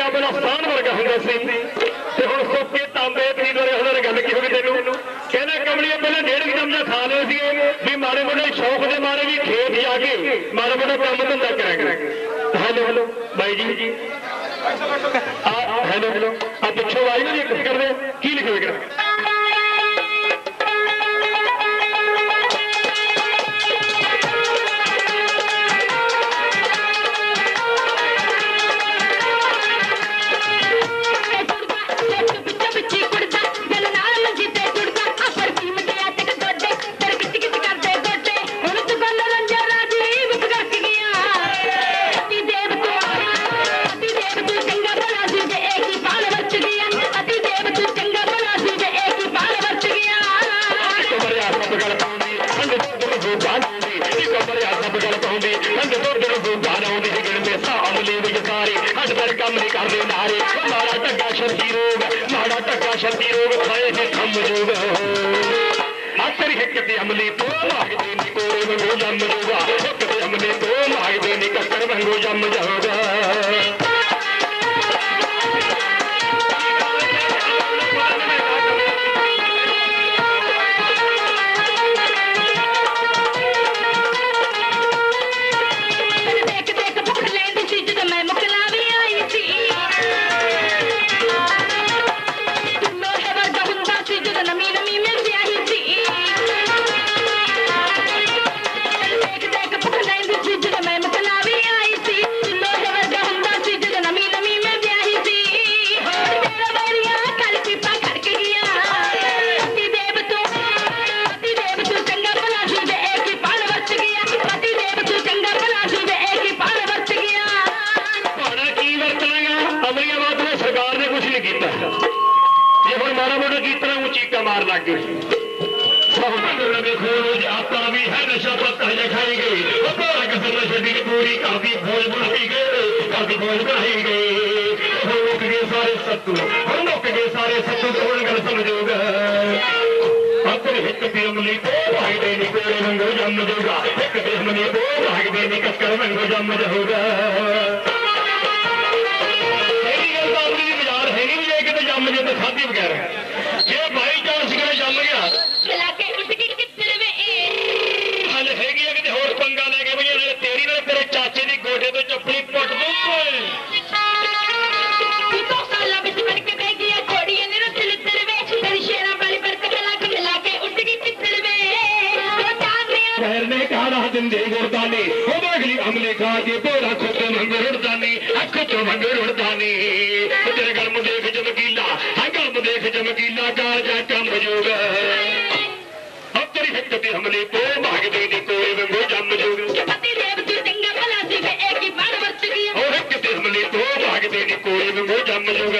ਚੰਗਾ ਬਲਸਤਾਨ ਵਰਗਾ ਹੁੰਦਾ ਸੀ। ਤੇ ਹੁਣ ਸੋਕੇ ਤਾਂਬੇ ਪੀ ਦੋਰੇ ਉਹਨਾਂ ਨੇ ਗੱਲ ਕੀ ਹੋ ਗਈ ਤੈਨੂੰ? ਕਹਿੰਦਾ ਕਮਲੀਏ, ਪਹਿਲਾਂ ਡੇਢ ਕੁ ਚਮਚਾ ਖਾ ਲਏ ਸੀਗੇ ਵੀ ਮਾੜੇ ਮੋਟੇ ਸ਼ੌਕ ਦੇ ਮਾਰੇ ਵੀ ਖੇਤ ਜਾ ਕੇ ਮਾੜਾ ਮੋਟਾ ਕੰਮ ਧੰਦਾ ਕਰਾਂਗੇ। ਹੈਲੋ ਹੈਲੋ, ਬਾਈ ਜੀ। ਆ, ਹੈਲੋ ਹੈਲੋ। ਆ ਪਿੱਛੋਂ ਆਈ ਨਾ ਜੀ ਇੱਕ ਕਰਦੇ, ਕੀ ਲਿਖਿਆ ਅੰਦ ਤੋਂ ਹੋ ਜਾਣਦੀ ਸਾਹਮਣੇ ਵੀ ਸਾਰੇ। ਹੱਡ ਪਰ ਕੰਮ ਨਹੀਂ ਕਰਦੇ ਨਾਰੇ। ਮਾੜਾ ਟੱਗਾ ਸ਼ਰਦੀ ਰੋਗ, ਮਾੜਾ ਟੱਗਾ ਸ਼ਰਦੀ ਰੋਗ ਖਾਏ ਹੈ ਕੰਮ ਜੋਗ ਆਖਰ ਹਿੱਕ ਤੇ ਅਮਲੀ ਤੋਂ ਲੱਗਦੇ ਨੀ ਕੋਰੇ ਵਾਂਗੂ ਜੰਮ ਜੂਗਾ। ਹਿੱਕ ਤੇ ਅਮਲੀ ਤੋਂ ਲੱਗਦੇ ਨੀ ਕੱਕਰ ਵਾਂਗੂ ਜੰਮ ਜਾਊਗਾ ਅਮਰੀਆਬਾਦ ਨੇ ਸਰਕਾਰ ਨੇ ਕੁਝ ਨਹੀਂ ਕੀਤਾ। ਜੇ ਹੁਣ ਮਾੜਾ ਮੋਟਾ ਕੀਤਾ ਉਹ ਚੀਕਾ ਮਾਰ ਲੱਗ ਗਈ ਸਹੁੰ ਦੇ ਖੋਜ ਆਪਾਂ ਵੀ ਹੈ ਨਸ਼ਾ ਪੱਤਾ ਜੇ ਗਈ ਉਹ ਭਾਰਾ ਨਸ਼ੇ ਦੀ ਪੂਰੀ ਕਰਦੀ ਬੋਝ ਬਣਾਈ ਗਈ ਕਰਦੀ ਬੋਝ ਬਣਾਈ ਗਈ ਹੁਣ ਮੁੱਕ ਗਏ ਸਾਰੇ ਸੱਤੂ, ਹੁਣ ਮੁੱਕ ਗਏ ਸਾਰੇ ਸੱਤੂ ਤੇ ਗੱਲ ਸਮਝੋਗਾ? ਆਪਣੇ ਇੱਕ ਤੇ ਅਮਲੀ ਤੋਂ ਭਾਈਦੇ ਨੀ, ਕੋਲੇ ਮੰਗੋ ਜੰਮ ਜਾਊਗਾ ਇੱਕ ਤੇ ਅਮਲੀ ਤੋਂ ਭਾਈਦੇ ਨੀ ਕੱਕਰ ਮੰਗੋ ਜੰਮ ਜਾਊਗਾ ਜੇ ਕਿਤੇ ਜੰਮ ਜੇ ਤਾਂ ਖਾਧੀ ਬਗੈਰ। ਜੇ ਬਾਈ ਚਾਂਸ ਕਿਤੇ ਜੰਮ ਗਿਆ। ਚਲਾ ਕੇ ਉੱਠ ਕੇ ਕਿੱਧਰ ਵੇ ਹਲ ਹੈਗੀ ਆ ਕਿਤੇ ਹੋਰ ਪੰਗਾ ਲੈ ਕੇ ਬਈ ਨਾਲੇ ਤੇਰੀ ਨਾਲ ਤੇਰੇ ਚਾਚੇ ਦੀ ਗੋਡੇ ਤੋਂ ਚੱਪਲੀ ਪੁੱਟ ਦੂੰ ਓਏ। ਤੂੰ ਸਾਲਾ ਵਿੱਚ ਬਣ ਕੇ ਬਹਿ ਗਿਆ ਘੋੜੀ ਨੇ ਰੁੱਤ ਲਿੱਤਰ ਵੇ ਤੇਰੀ ਸ਼ੇਰਾਂ ਵਾਲੀ ਬਰਕਤ ਲਾ ਕੇ ਚਲਾ ਕੇ ਉੱਠ ਕੇ ਕਿੱਧਰ ਵੇ ਉਹ ਚਾਹਨੀਆਂ ਪੈਰ ਨੇ ਕਾੜਾ ਦਿੰਦੇ ਗੁਰਦਾਨੀ। తులి కాగి బోరా కొట్టు మంగు రుడదాని అక్కతో మంగు రుడదాని ਤੇਰੇ ਗਰਮ ਦੇਖ ਚਮਕੀਲਾ ਹਾਂ ਗਰਮ ਦੇਖ ਚਮਕੀਲਾ ਕਾਲ ਜਾ ਕੰਮ ਜੋਗ। ਹੱਤਰੀ ਹੱਕ ਤੇ ਹਮਲੇ ਕੋ ਮਾਗਦੇ ਦੀ ਕੋਏ ਵੰਗੋ ਜੰਮ ਜੋਗ। ਪਤੀ ਦੇਵ ਤੂੰ ਚੰਗਾ ਭਲਾ ਸੀ ਤੇ ਇੱਕ ਹੀ ਬਾੜ ਵਰਤ ਗਈ। ਉਹ ਹੱਕ ਤੇ ਹਮਲੇ ਕੋ ਮਾਗਦੇ ਦੀ ਕੋਏ ਵੰਗੋ ਜੰਮ ਜੋਗ।